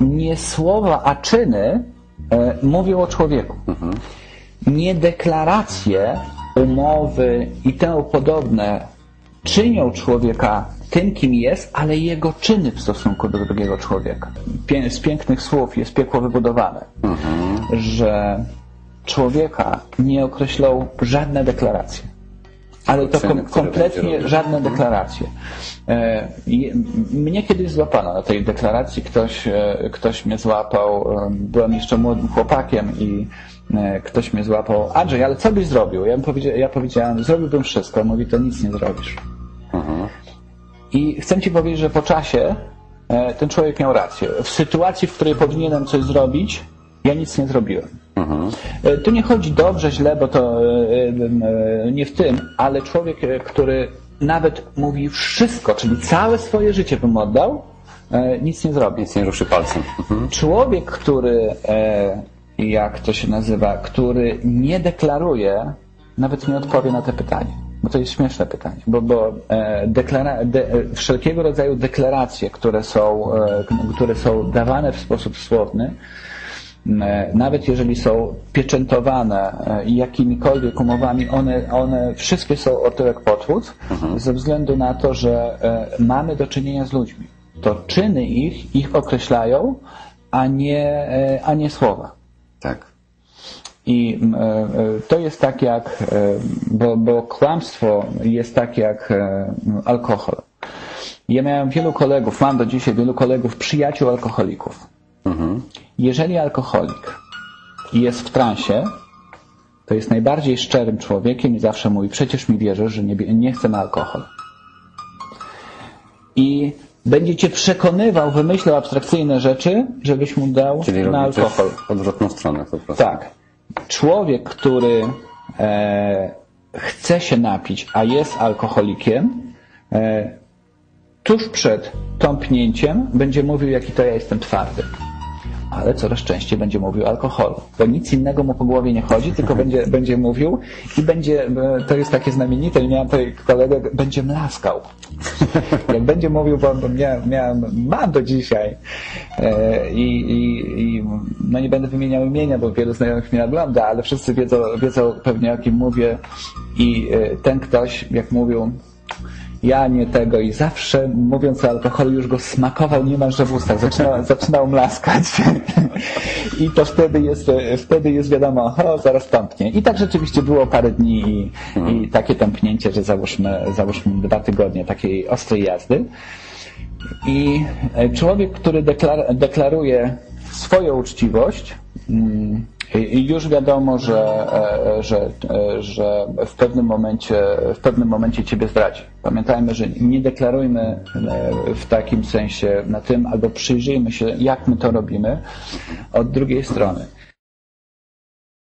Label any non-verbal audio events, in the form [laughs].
Nie słowa, a czyny e, mówią o człowieku. Nie deklaracje, umowy i temu podobne czynią człowieka tym, kim jest, ale jego czyny w stosunku do drugiego człowieka. Pię- Z pięknych słów jest piekło wybudowane, że człowieka nie określą żadne deklaracje. Ale to kom, kompletnie żadne deklaracje. E, Mnie kiedyś złapano na tej deklaracji, ktoś, e, ktoś mnie złapał, byłem jeszcze młodym chłopakiem i e, ktoś mnie złapał, Andrzej, ale co byś zrobił? Ja, powiedzia- ja powiedziałem, zrobiłbym wszystko. Mówi, to nic nie zrobisz. I chcę Ci powiedzieć, że po czasie ten człowiek miał rację. W sytuacji, w której powinienem coś zrobić, ja nic nie zrobiłem. E, Tu nie chodzi dobrze, źle, bo to e, e, nie w tym, ale człowiek, który nawet mówi wszystko, czyli całe swoje życie bym oddał, nic nie zrobi. Nic nie ruszy palcem. Mhm. Człowiek, który, jak to się nazywa, który nie deklaruje, nawet nie odpowie na te pytanie. Bo to jest śmieszne pytanie, bo, bo deklara, de, wszelkiego rodzaju deklaracje, które są, które są dawane w sposób słowny, nawet jeżeli są pieczętowane e, jakimikolwiek umowami, one, one wszystkie są o tyłek potwód, ze względu na to, że e, mamy do czynienia z ludźmi. To czyny ich, ich określają, a nie, e, a nie słowa. Tak. I m, e, e, to jest tak jak, e, bo, bo kłamstwo jest tak jak e, alkohol. Ja miałem wielu kolegów, mam do dzisiaj wielu kolegów, przyjaciół alkoholików. Jeżeli alkoholik jest w transie, to jest najbardziej szczerym człowiekiem i zawsze mówi, przecież mi wierzysz, że nie, nie chcę na alkohol. I będzie cię przekonywał, wymyślał abstrakcyjne rzeczy, żebyś mu dał Czyli na alkohol. odwrotną stronę po prostu. Tak. Człowiek, który e, chce się napić, a jest alkoholikiem, e, tuż przed tąpnięciem będzie mówił, jaki to ja jestem twardy. Ale coraz częściej będzie mówił o alkoholu, bo nic innego mu po głowie nie chodzi, tylko [laughs] będzie, będzie mówił i będzie, e, to jest takie znamienite, i miałem tutaj kolegę, będzie mlaskał. [laughs] Jak będzie mówił, bo bo miałem, miałem, mam do dzisiaj e, i, i, i no nie będę wymieniał imienia, bo wielu znajomych mnie ogląda, ale wszyscy wiedzą, wiedzą pewnie o kim mówię i e, ten ktoś, jak mówił, ja nie tego i zawsze mówiąc o alkoholu już go smakował niemalże w ustach, zaczynał, [laughs] zaczynał mlaskać [laughs] i to wtedy jest, wtedy jest wiadomo, o zaraz tąpnie. I tak rzeczywiście było parę dni i, i takie tąpnięcie, że załóżmy, załóżmy dwa tygodnie takiej ostrej jazdy. I e, człowiek, który deklar, deklaruje swoją uczciwość, i- i już wiadomo, że, e, że, e, że w pewnym momencie, w pewnym momencie ciebie zdradzi. Pamiętajmy, że nie deklarujmy e, w takim sensie na tym, albo przyjrzyjmy się, jak my to robimy od drugiej strony.